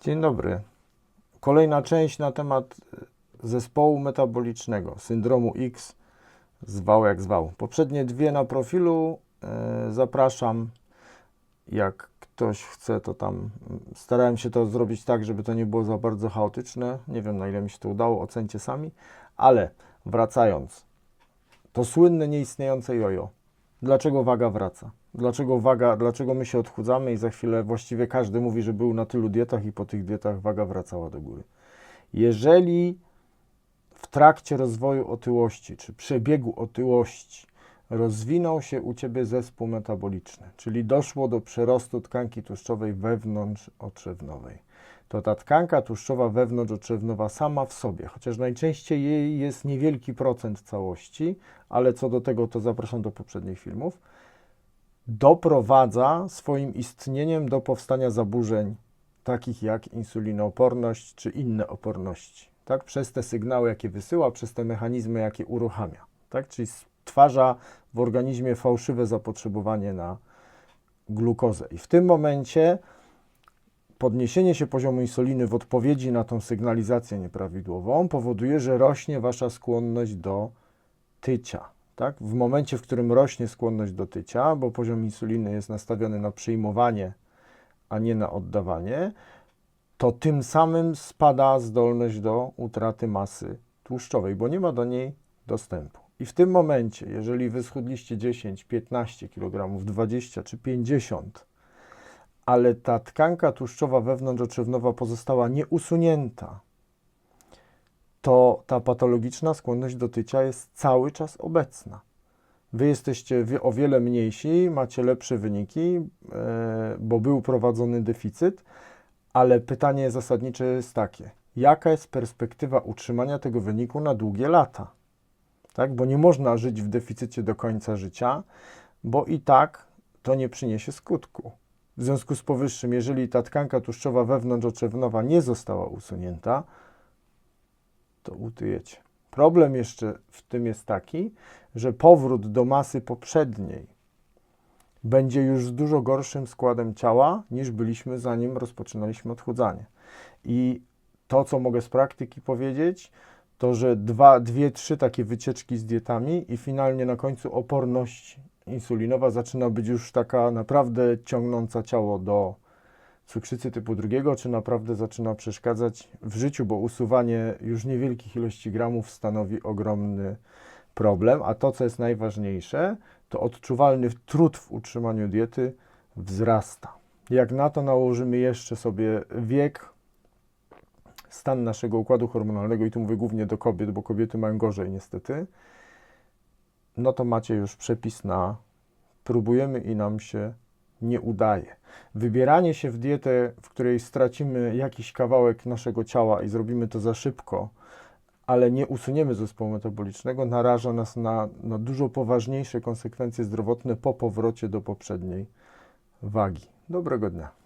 Dzień dobry. Kolejna część na temat e, zespołu metabolicznego, syndromu X, zwał jak zwał. Poprzednie dwie na profilu e, zapraszam. Jak ktoś chce, to tam mm, starałem się to zrobić tak, żeby to nie było za bardzo chaotyczne. Nie wiem, na ile mi się to udało, ocencie sami. Ale wracając, to słynne nieistniejące jojo. Dlaczego waga wraca? Dlaczego waga, dlaczego my się odchudzamy i za chwilę właściwie każdy mówi, że był na tylu dietach i po tych dietach waga wracała do góry. Jeżeli w trakcie rozwoju otyłości czy przebiegu otyłości rozwinął się u ciebie zespół metaboliczny, czyli doszło do przerostu tkanki tłuszczowej wewnątrz otrzewnowej, to ta tkanka tłuszczowa wewnątrz otrzewnowa sama w sobie, chociaż najczęściej jej jest niewielki procent całości, ale co do tego to zapraszam do poprzednich filmów, doprowadza swoim istnieniem do powstania zaburzeń takich jak insulinooporność czy inne oporności, tak? Przez te sygnały, jakie wysyła, przez te mechanizmy, jakie uruchamia, tak? Czyli stwarza w organizmie fałszywe zapotrzebowanie na glukozę. I w tym momencie podniesienie się poziomu insuliny w odpowiedzi na tą sygnalizację nieprawidłową powoduje, że rośnie wasza skłonność do tycia. Tak? W momencie, w którym rośnie skłonność do tycia, bo poziom insuliny jest nastawiony na przyjmowanie, a nie na oddawanie, to tym samym spada zdolność do utraty masy tłuszczowej, bo nie ma do niej dostępu. I w tym momencie, jeżeli wy schudliście 10, 15 kg, 20 czy 50, ale ta tkanka tłuszczowa wewnątrzotrzewnowa pozostała nieusunięta, to ta patologiczna skłonność do tycia jest cały czas obecna. Wy jesteście o wiele mniejsi, macie lepsze wyniki, e, bo był prowadzony deficyt, ale pytanie zasadnicze jest takie: jaka jest perspektywa utrzymania tego wyniku na długie lata? Tak? Bo nie można żyć w deficycie do końca życia, bo i tak to nie przyniesie skutku. W związku z powyższym, jeżeli ta tkanka tłuszczowa wewnątrzotrzewnowa nie została usunięta, to utyjecie. Problem jeszcze w tym jest taki, że powrót do masy poprzedniej będzie już z dużo gorszym składem ciała, niż byliśmy zanim rozpoczynaliśmy odchudzanie. I to, co mogę z praktyki powiedzieć, to że dwa, dwie, trzy takie wycieczki z dietami i finalnie na końcu oporność insulinowa zaczyna być już taka naprawdę ciągnąca ciało do cukrzycy typu drugiego, czy naprawdę zaczyna przeszkadzać w życiu, bo usuwanie już niewielkich ilości gramów stanowi ogromny problem, a to, co jest najważniejsze, to odczuwalny trud w utrzymaniu diety wzrasta. Jak na to nałożymy jeszcze sobie wiek, stan naszego układu hormonalnego, i tu mówię głównie do kobiet, bo kobiety mają gorzej niestety, no to macie już przepis na próbujemy i nam się nie udaje. Wybieranie się w dietę, w której stracimy jakiś kawałek naszego ciała i zrobimy to za szybko, ale nie usuniemy zespołu metabolicznego, naraża nas na, na dużo poważniejsze konsekwencje zdrowotne po powrocie do poprzedniej wagi. Dobrego dnia.